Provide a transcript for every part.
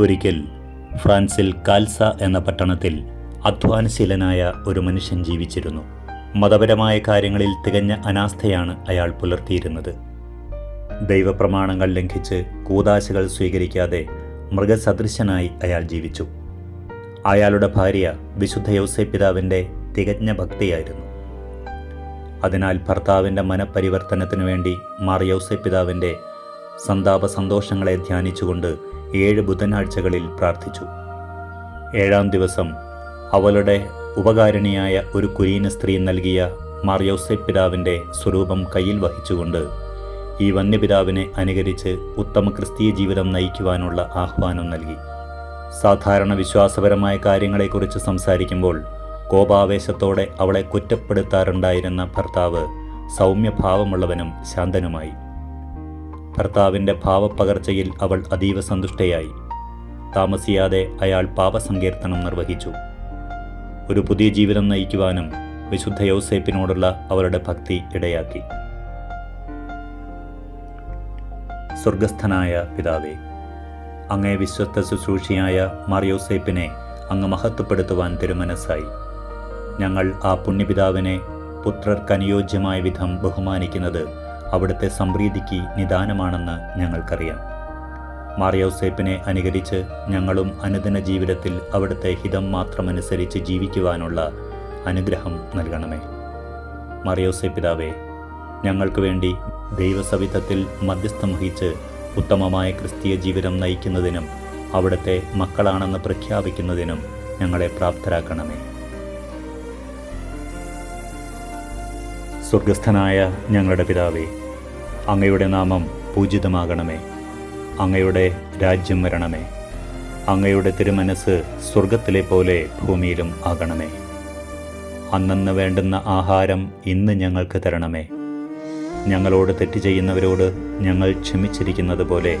ഒരിക്കൽ ഫ്രാൻസിൽ കാൽസ എന്ന പട്ടണത്തിൽ അധ്വാനശീലനായ ഒരു മനുഷ്യൻ ജീവിച്ചിരുന്നു. മതപരമായ കാര്യങ്ങളിൽ തികഞ്ഞ അനാസ്ഥയാണ് അയാൾ പുലർത്തിയിരുന്നത്. ദൈവപ്രമാണങ്ങൾ ലംഘിച്ച് കൂതാശകൾ സ്വീകരിക്കാതെ മൃഗസദൃശനായി അയാൾ ജീവിച്ചു. അയാളുടെ ഭാര്യ വിശുദ്ധ യൗസേപ്പിതാവിന്റെ തികഞ്ഞ ഭക്തിയായിരുന്നു. അതിനാൽ ഭർത്താവിന്റെ മനപരിവർത്തനത്തിനു വേണ്ടി മാർ യൗസേപ്പിതാവിന്റെ സന്താപ സന്തോഷങ്ങളെ ധ്യാനിച്ചുകൊണ്ട് ഏഴ് ബുധനാഴ്ചകളിൽ പ്രാർത്ഥിച്ചു. ഏഴാം ദിവസം അവളുടെ ഉപകാരിണിയായ ഒരു കുലീന സ്ത്രീ നൽകിയ മാർയോസെ പിതാവിന്റെ സ്വരൂപം കയ്യിൽ വഹിച്ചുകൊണ്ട് ഈ വന്യപിതാവിനെ അനുകരിച്ച് ഉത്തമ ക്രിസ്തീയ ജീവിതം നയിക്കുവാനുള്ള ആഹ്വാനം നൽകി. സാധാരണ വിശ്വാസപരമായ കാര്യങ്ങളെക്കുറിച്ച് സംസാരിക്കുമ്പോൾ കോപാവേശത്തോടെ അവളെ കുറ്റപ്പെടുത്താറുണ്ടായിരുന്ന ഭർത്താവ് സൗമ്യഭാവമുള്ളവനും ശാന്തനുമായി. ഭർത്താവിന്റെ ഭാവപ്പകർച്ചയിൽ അവൾ അതീവ സന്തുഷ്ടയായി. താമസിയാതെ അയാൾ പാപസങ്കീർത്തനം നിർവഹിച്ചു. ഒരു പുതിയ ജീവിതം നയിക്കുവാനും വിശുദ്ധ യൗസേപ്പിനോടുള്ള അവരുടെ ഭക്തി ഇടയാക്കി. സ്വർഗസ്ഥനായ പിതാവേ അങ്ങേ വിശ്വസ്ത ശുശ്രൂഷിയായ മാറിയോസേപ്പിനെ അങ്ങ് മഹത്വപ്പെടുത്തുവാൻ തിരുമനസ്സായി. ഞങ്ങൾ ആ പുണ്യപിതാവിനെ പുത്രർക്കനുയോജ്യമായ വിധം ബഹുമാനിക്കുന്നത് അവിടുത്തെ സംപ്രീതിക്ക് നിദാനമാണെന്ന് ഞങ്ങൾക്കറിയാം. മാറിയൗസേപ്പിനെ അനുകരിച്ച് ഞങ്ങളും അനുദിന ജീവിതത്തിൽ അവിടുത്തെ ഹിതം മാത്രമനുസരിച്ച് ജീവിക്കുവാനുള്ള അനുഗ്രഹം നൽകണമേ. മറിയോസേപ്പിതാവേ ഞങ്ങൾക്ക് വേണ്ടി ദൈവസവിധത്തിൽ മധ്യസ്ഥം വഹിച്ച് ഉത്തമമായ ക്രിസ്തീയ ജീവിതം നയിക്കുന്നതിനും അവിടുത്തെ മക്കളാണെന്ന് പ്രഖ്യാപിക്കുന്നതിനും ഞങ്ങളെ പ്രാപ്തരാക്കണമേ. സ്വർഗസ്ഥനായ ഞങ്ങളുടെ പിതാവേ അങ്ങയുടെ നാമം പൂജിതമാകണമേ. അങ്ങയുടെ രാജ്യം വരണമേ. അങ്ങയുടെ തിരുമനസ് സ്വർഗത്തിലെ പോലെ ഭൂമിയിലും ആകണമേ. അന്നന്ന് വേണ്ടുന്ന ആഹാരം ഇന്ന് ഞങ്ങൾക്ക് തരണമേ. ഞങ്ങളോട് തെറ്റ് ചെയ്യുന്നവരോട് ഞങ്ങൾ ക്ഷമിച്ചിരിക്കുന്നത് പോലെ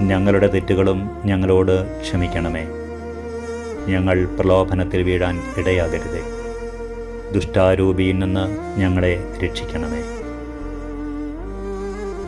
ഞങ്ങളുടെ തെറ്റുകളും ഞങ്ങളോട് ക്ഷമിക്കണമേ. ഞങ്ങൾ പ്രലോഭനത്തിൽ വീഴാൻ ഇടയാകരുതേ. ദുഷ്ടാരൂപിയിൽ നിന്ന് ഞങ്ങളെ രക്ഷിക്കണമേ.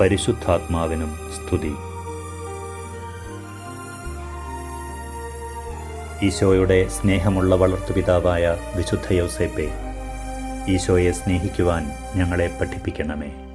പരിശുദ്ധാത്മാവിനും സ്തുതി. ഈശോയുടെ സ്നേഹമുള്ള വളർത്തുപിതാവായ വിശുദ്ധ യൗസേപ്പെ ഈശോയെ സ്നേഹിക്കുവാൻ ഞങ്ങളെ പഠിപ്പിക്കണമേ.